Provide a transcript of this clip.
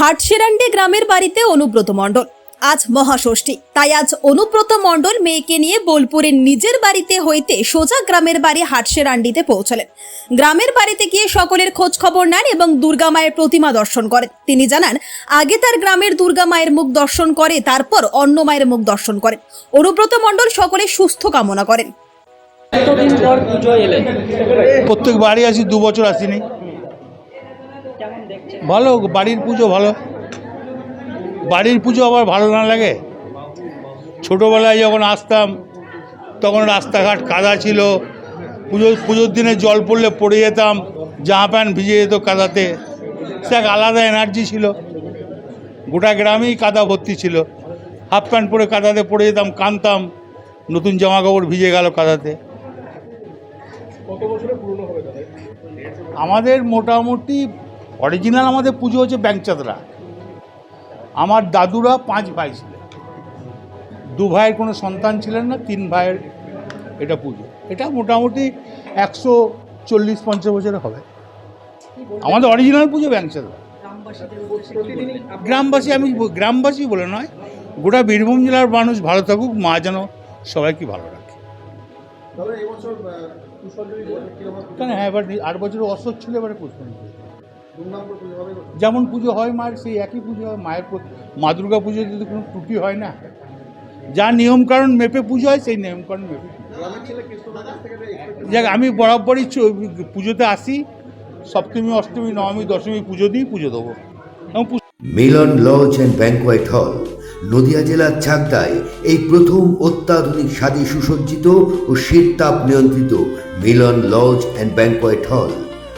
হাটশেরান্ডে গ্রামের বাড়িতে অনুব্রত মণ্ডল। আজ মহাষষ্ঠী তাই আজ অনুব্রত মণ্ডল মেয়েকে নিয়ে বোলপুরের নিজের বাড়িতে হইতে সোজা গ্রামের বাড়ি হাটশেরান্ডিতে পৌঁছলেন। গ্রামের বাড়িতে গিয়ে সকলের খোঁজ খবর নেন এবং দুর্গা মায়ের প্রতিমা দর্শন করেন। তিনি জানান আগে তার গ্রামের দুর্গা মায়ের মুখ দর্শন করে তারপর অন্য মায়ের মুখ দর্শন করেন। অনুব্রত মণ্ডল সকলে সুস্থ কামনা করেন। প্রত্যেক বাড়ি আসি দু বছর আসিনি। ভালো বাড়ির পুজো ভালো। বাড়ির পুজো আবার ভালো না লাগে। ছোটোবেলায় যখন আসতাম তখন রাস্তাঘাট কাদা ছিল। পুজো পুজোর দিনে জল পড়লে পড়ে যেতাম জামা প্যান্ট ভিজে যেত কাদাতে। সে এক আলাদা এনার্জি ছিল। গোটা গ্রামেই কাদা ভর্তি ছিল। হাফ প্যান্ট পরে কাদাতে পড়ে যেতাম কানতাম নতুন জামা কাপড় ভিজে গেল কাদাতে। আমাদের মোটামুটি অরিজিনাল আমাদের পুজো হচ্ছে ব্যাংচাঁদরা আমার দাদুরা পাঁচ ভাই ছিলেন। দু ভাইয়ের কোনো সন্তান ছিলেন না তিন ভাইয়ের এটা পুজো। এটা মোটামুটি একশো চল্লিশ পঞ্চাশ বছরে হবে। আমাদের অরিজিনাল পুজো ব্যাংচাঁদরা গ্রামবাসী আমি গ্রামবাসী বলে নয় গোটা বীরভূম জেলার মানুষ ভালো থাকুক মা যেন সবাইকে ভালো রাখে। কেন হ্যাঁ এবার আট বছরের অসৎ ছিল এবারে পুষ্পাঞ্জলি যেমন পুজো হয় মায়ের, সেই একই পুজো হয় মায়ের মা দুর্গা পুজোতে তো কোনো ত্রুটি হয় না, যা নিয়মকানুন মেপে পুজো হয়, সেই নিয়মকানুন মেপে যাক, আমি বরাবরই পুজোতে আসি। সপ্তমী, অষ্টমী, নবমী, দশমী পুজো দিই, পুজো দেবো। মিলন লজ অ্যান্ড ব্যাংকোয়েট হল, নদিয়া জেলার চাকদায় এই প্রথম অত্যাধুনিক স্বাদে সুসজ্জিত ও শীত তাপ নিয়ন্ত্রিত মিলন লজ অ্যান্ড ব্যাংকোয়েট হল।